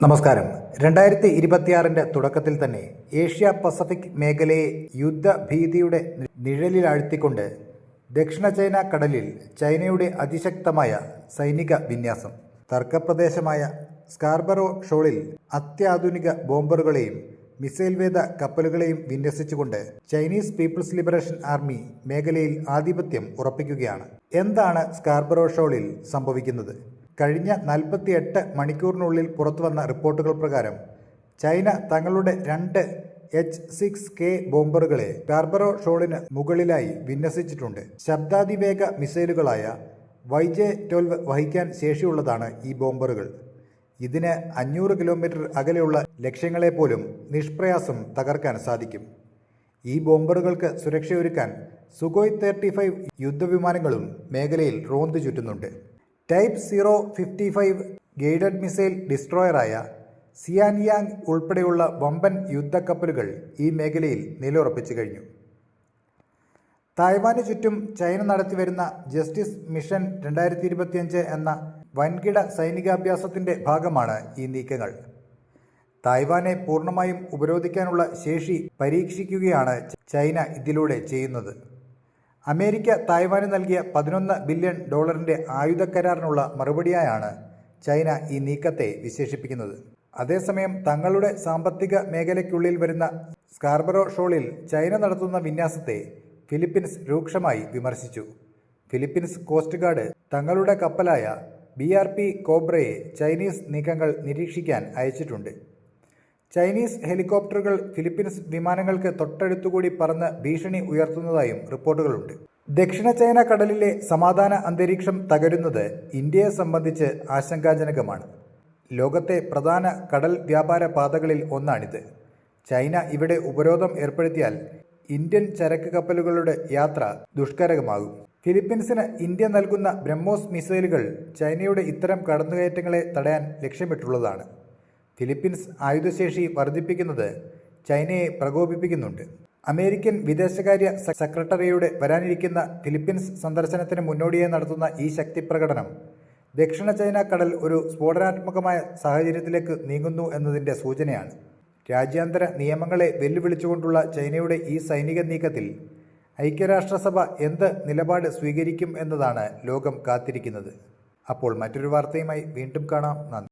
നമസ്കാരം. രണ്ടായിരത്തി ഇരുപത്തിയാറിന്റെ തുടക്കത്തിൽ തന്നെ ഏഷ്യ പസഫിക് മേഖലയെ യുദ്ധഭീതിയുടെ നിഴലിലാഴ്ത്തിക്കൊണ്ട് ദക്ഷിണ ചൈന കടലിൽ ചൈനയുടെ അതിശക്തമായ സൈനിക വിന്യാസം തർക്കപ്രദേശമായ സ്കാർബറോ ഷോളിൽ അത്യാധുനിക ബോംബറുകളെയും മിസൈൽ വേദ കപ്പലുകളെയും വിന്യസിച്ചുകൊണ്ട് ചൈനീസ് പീപ്പിൾസ് ലിബറേഷൻ ആർമി മേഖലയിൽ ആധിപത്യം ഉറപ്പിക്കുകയാണ്. എന്താണ് സ്കാർബറോ ഷോളിൽ സംഭവിക്കുന്നത്? കഴിഞ്ഞ നാൽപ്പത്തിയെട്ട് മണിക്കൂറിനുള്ളിൽ പുറത്തുവന്ന റിപ്പോർട്ടുകൾ പ്രകാരം ചൈന തങ്ങളുടെ രണ്ട് എച്ച് സിക്സ് കെ ബോംബറുകളെ കാർബറോ ഷോളിന് മുകളിലായി വിന്യസിച്ചിട്ടുണ്ട്. ശബ്ദാതിവേഗ മിസൈലുകളായ വൈ ജെ ട്വൽവ് വഹിക്കാൻ ശേഷിയുള്ളതാണ് ഈ ബോംബറുകൾ. ഇതിന് അഞ്ഞൂറ് കിലോമീറ്റർ അകലെയുള്ള ലക്ഷ്യങ്ങളെപ്പോലും നിഷ്പ്രയാസം തകർക്കാൻ സാധിക്കും. ഈ ബോംബറുകൾക്ക് സുരക്ഷയൊരുക്കാൻ സുഗോയ് തേർട്ടി ഫൈവ് യുദ്ധവിമാനങ്ങളും മേഖലയിൽ റോന്തു ചുറ്റുന്നുണ്ട്. Type zero fifty five guided missile ഡിസ്ട്രോയറായ Xianyang ഉൾപ്പെടെയുള്ള വമ്പൻ യുദ്ധക്കപ്പലുകൾ ഈ മേഖലയിൽ നിലയുറപ്പിച്ചു കഴിഞ്ഞു. തായ്വാന് ചുറ്റും ചൈന നടത്തിവരുന്ന ജസ്റ്റിസ് മിഷൻ രണ്ടായിരത്തി ഇരുപത്തിയഞ്ച് എന്ന വൻകിട സൈനികാഭ്യാസത്തിന്റെ ഭാഗമാണ് ഈ നീക്കങ്ങൾ. തായ്വാനെ പൂർണമായും ഉപരോധിക്കാനുള്ള ശേഷി പരീക്ഷിക്കുകയാണ് ചൈന ഇതിലൂടെ ചെയ്യുന്നത്. അമേരിക്ക തായ്വാന് നൽകിയ പതിനൊന്ന് ബില്യൺ ഡോളറിന്റെ ആയുധ കരാറിനുള്ള മറുപടിയായാണ് ചൈന ഈ നീക്കത്തെ വിശേഷിപ്പിക്കുന്നത്. അതേസമയം തങ്ങളുടെ സാമ്പത്തിക മേഖലയ്ക്കുള്ളിൽ വരുന്ന സ്കാർബറോ ഷോളിൽ ചൈന നടത്തുന്ന വിന്യാസത്തെ ഫിലിപ്പീൻസ് രൂക്ഷമായി വിമർശിച്ചു. ഫിലിപ്പീൻസ് കോസ്റ്റ് ഗാർഡ് തങ്ങളുടെ കപ്പലായ ബി ആർ പി കോബ്രയെ ചൈനീസ് നീക്കങ്ങൾ നിരീക്ഷിക്കാൻ അയച്ചിട്ടുണ്ട്. ചൈനീസ് ഹെലികോപ്റ്ററുകൾ ഫിലിപ്പീൻസ് വിമാനങ്ങൾക്ക് തൊട്ടടുത്തുകൂടി പറന്ന് ഭീഷണി ഉയർത്തുന്നതായും റിപ്പോർട്ടുകളുണ്ട്. ദക്ഷിണ ചൈന കടലിലെ സമാധാന അന്തരീക്ഷം തകരുന്നത് ഇന്ത്യയെ സംബന്ധിച്ച് ആശങ്കാജനകമാണ്. ലോകത്തെ പ്രധാന കടൽ വ്യാപാര പാതകളിൽ ഒന്നാണിത്. ചൈന ഇവിടെ ഉപരോധം ഏർപ്പെടുത്തിയാൽ ഇന്ത്യൻ ചരക്ക് കപ്പലുകളുടെ യാത്ര ദുഷ്കരമാകും. ഫിലിപ്പീൻസിന് ഇന്ത്യ നൽകുന്ന ബ്രഹ്മോസ് മിസൈലുകൾ ചൈനയുടെ ഇത്തരം കടന്നുകയറ്റങ്ങളെ തടയാൻ ലക്ഷ്യമിട്ടുള്ളതാണ്. ഫിലിപ്പീൻസ് ആയുധശേഷി വർദ്ധിപ്പിക്കുന്നത് ചൈനയെ പ്രകോപിപ്പിക്കുന്നുണ്ട്. അമേരിക്കൻ വിദേശകാര്യ സെക്രട്ടറിയുടെ വരാനിരിക്കുന്ന ഫിലിപ്പീൻസ് സന്ദർശനത്തിന് മുന്നോടിയായി നടത്തുന്ന ഈ ശക്തി പ്രകടനം ദക്ഷിണ ചൈന കടൽ ഒരു സ്ഫോടനാത്മകമായ സാഹചര്യത്തിലേക്ക് നീങ്ങുന്നു എന്നതിന്റെ സൂചനയാണ്. രാജ്യാന്തര നിയമങ്ങളെ വെല്ലുവിളിച്ചുകൊണ്ടുള്ള ചൈനയുടെ ഈ സൈനിക നീക്കത്തിൽ ഐക്യരാഷ്ട്രസഭ എന്ത് നിലപാട് സ്വീകരിക്കും എന്നതാണ് ലോകം കാത്തിരിക്കുന്നത്. അപ്പോൾ മറ്റൊരു വാർത്തയുമായി വീണ്ടും കാണാം. നന്ദി.